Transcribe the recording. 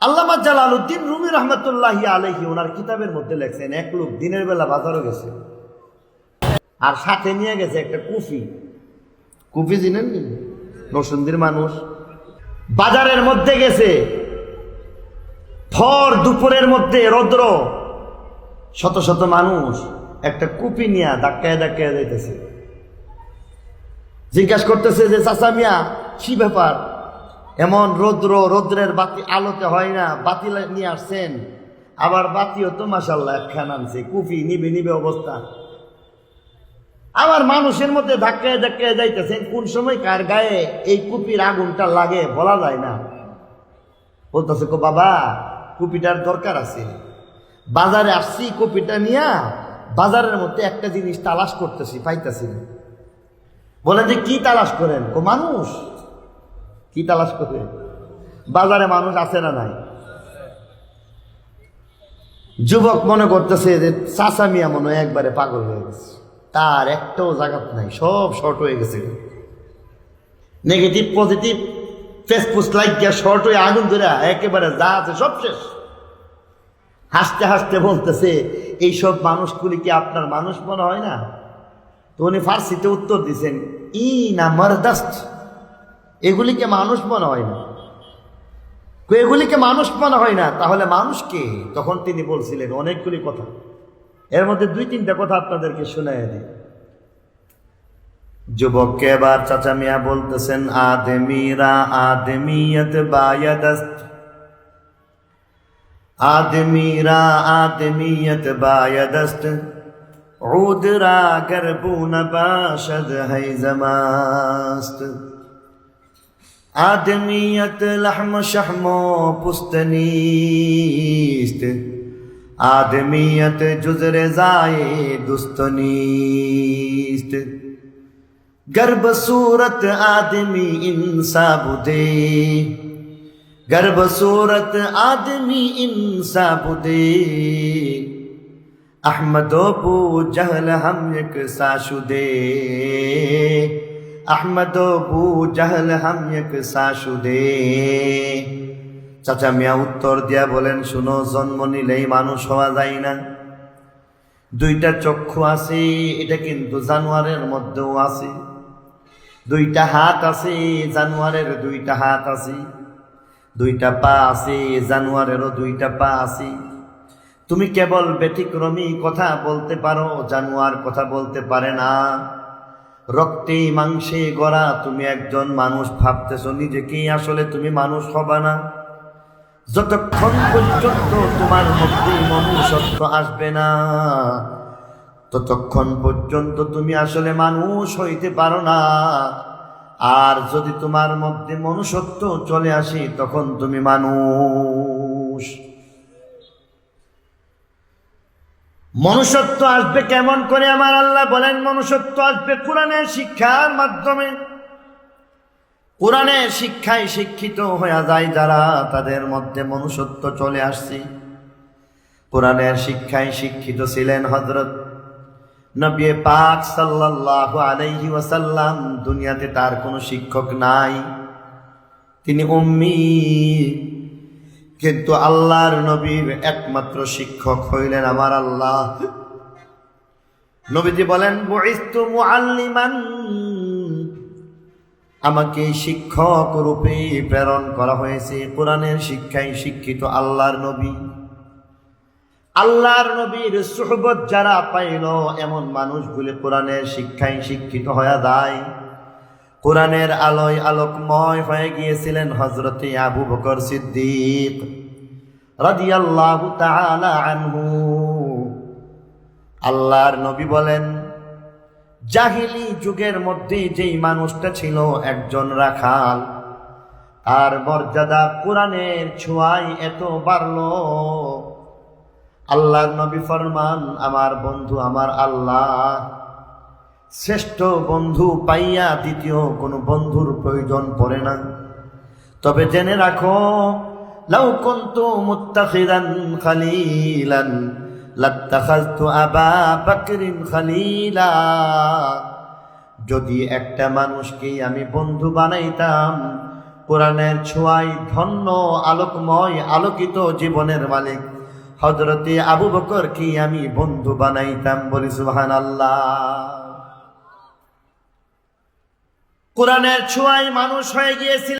আল্লামা Jalaluddin Rumi রহমতুল্লাহ আলহি ওনার কিতাবের মধ্যে লেখছেন, এক লোক দিনের বেলা বাজারও গেছে। আর সাথে নিয়ে গেছে একটা কুফি। কুফি চিনেন নি? নরসিংদীর মানুষ। বাজারের মধ্যে গেছে। থর দুপুরের মধ্যে, রৌদ্র। শত শত মানুষ একটা কুপি নিয়ে ধাক্কায় ধাক্কায় যাইতেছে। জিজ্ঞাসা করতেছে যে, চাচা মিয়া, কি ব্যাপার? এমন রৌদ্র, রৌদ্রের বাতি আলোতে হয় না, বাতি নিয়ে আসছেন। আবার বাতিও তো মাসাল্লাহ একখান আনছে, কুফি, নিবে নিবে অবস্থা। আবার মানুষের মধ্যে ধাক্কায় ধাক্কায় যাইতেছেন, কোন সময় কার গায়ে এই কুপির আগুনটা লাগে বলা যায় না। বলতেছে, কো বাবা, কুপিটার দরকার আছে। বাজারে আসছি কপিটা নিয়া, বাজারের মধ্যে একটা জিনিস তালাশ করতেছি, পাইতেছি না। বলেন যে, কি তালাশ করেন? কো মানুষ? কি তালাশ করবে? বাজারে মানুষ আছে না নাই? যুবক মনে করতেছে যে চাচা মিয়া মনে হয় একবারে পাগল হয়ে গেছে। তার একটাও জাগাত নাই, সব শর্ট হয়ে গেছে। নেগেটিভ পজিটিভ ফেসবুক লাইক গিয়া শর্ট হয়ে আগুন ধরে একেবারে যা আছে সব শেষ। হাসতে হাসতে বলতেছে, এইসব মানুষগুলি কি আপনার মানুষ মনে হয় না? তো উনি ফার্সিতে উত্তর দিছেন ই না মরদাস্ত। এগুলিকে মানুষ মনে হয় না। এগুলিকে মানুষ মনে হয় না, তাহলে মানুষকে তখন তিনি বলছিলেন অনেকগুলি কথা। এর মধ্যে দুই তিনটা কথা আপনাদেরকে শুনে দিই। যুবককে এবার চাচা মিয়া বলতেছেন আদেমিরা আদেমিয়ত বায়াদাস্ত। আদেমিরা আদেমিয়ত বায়াদাস্ত। উদরা را گربون باشد هی آدمیت لحم شحم و پستنیست آدمیت جزر زائے دستنیست گرب صورت آدمی انصاب دے گرب صورت آدمی انصاب دے احمد و پو جہل ہم یک ساشو دے আহমদ জাহল হাম এক শাশুদে চাচা মিয়া উত্তর দিয়া বলেন, শুনো, জন্ম নিলেই মানুষ হওয়া যায় না। দুইটা চক্ষু আছে, এটা কিন্তু জানোয়ারের মধ্যেও আছে। দুইটা হাত আছে, জানোয়ারের দুইটা হাত আছে। দুইটা পা আছে, জানোয়ারেরও দুইটা পা আছে। তুমি কেবল ব্যতিক্রমী কথা বলতে পারো, জানোয়ার কথা বলতে পারে না। রক্তে মাংসে গড়া, তুমি একজন মানুষ, ভাবতেছ নিজেকে আসলে তুমি মানুষ হবে না। যতক্ষণ পর্যন্ত তোমার মধ্যে মনুষ্যত্ব আসবে না, ততক্ষণ পর্যন্ত তুমি আসলে মানুষ হইতে পারো না। আর যদি তোমার মধ্যে মনুষ্যত্ব চলে আসে, তখন তুমি মানুষ। মনুষ্যত্ব আসবে কেমন করে আমার আল্লাহ বলেন, মনুষ্যত্ব আসবে কোরআনের শিক্ষার মাধ্যমে। কোরআনের শিক্ষায় শিক্ষিত হয়ে যায় যারা, তাদের মধ্যে মনুষ্যত্ব চলে আসছে। কোরআনের শিক্ষায় শিক্ষিত ছিলেন হজরত নবী পাক সাল্লাল্লাহু আলাইহি ওয়াসাল্লাম। দুনিয়াতে তার কোনো শিক্ষক নাই। তিনি উম্মি। কিন্তু আল্লাহর নবীর একমাত্র শিক্ষক হইলেন আমার আল্লাহ। নবীজি বলেন আমাকে শিক্ষক রূপে প্রেরণ করা হয়েছে। কোরআনের শিক্ষায় শিক্ষিত আল্লাহর নবী। আল্লাহর নবীর সুহবত যারা পাইল, এমন মানুষগুলি কোরআনের শিক্ষায় শিক্ষিত হয়ে যায়। কোরআনের আলোয় আলোকময় হয়ে গিয়েছিলেন হজরতে আবু বকর সিদ্দিক রাদিয়াল্লাহু তাআলা আনহু। আল্লাহর নবী বলেন, জাহিলি যুগের মধ্যে যেই মানুষটা ছিল একজন রাখাল, তার মর্যাদা কোরআনের ছোঁয়ায় এত বাড়ল। আল্লাহর নবী ফরমান, আমার বন্ধু, আমার আল্লাহ। শ্রেষ্ঠ বন্ধু পাইয়া দ্বিতীয় কোনো বন্ধুর প্রয়োজন পড়ে না। তবে জেনে রাখো, লাউ কুনতু খালিলান, লাত্তাখাযতু আবা বকরিন খালিলা। যদি একটা মানুষকে আমি বন্ধু বানাইতাম, কোরআনের ছোঁয়াই ধন্য, আলোকময়, আলোকিত জীবনের মালিক হজরতে আবু বকর কি আমি বন্ধু বানাইতাম বলি সুবহান আল্লাহ কোরআনের ছোঁয়ায় মানুষ হয়ে গিয়েছিল।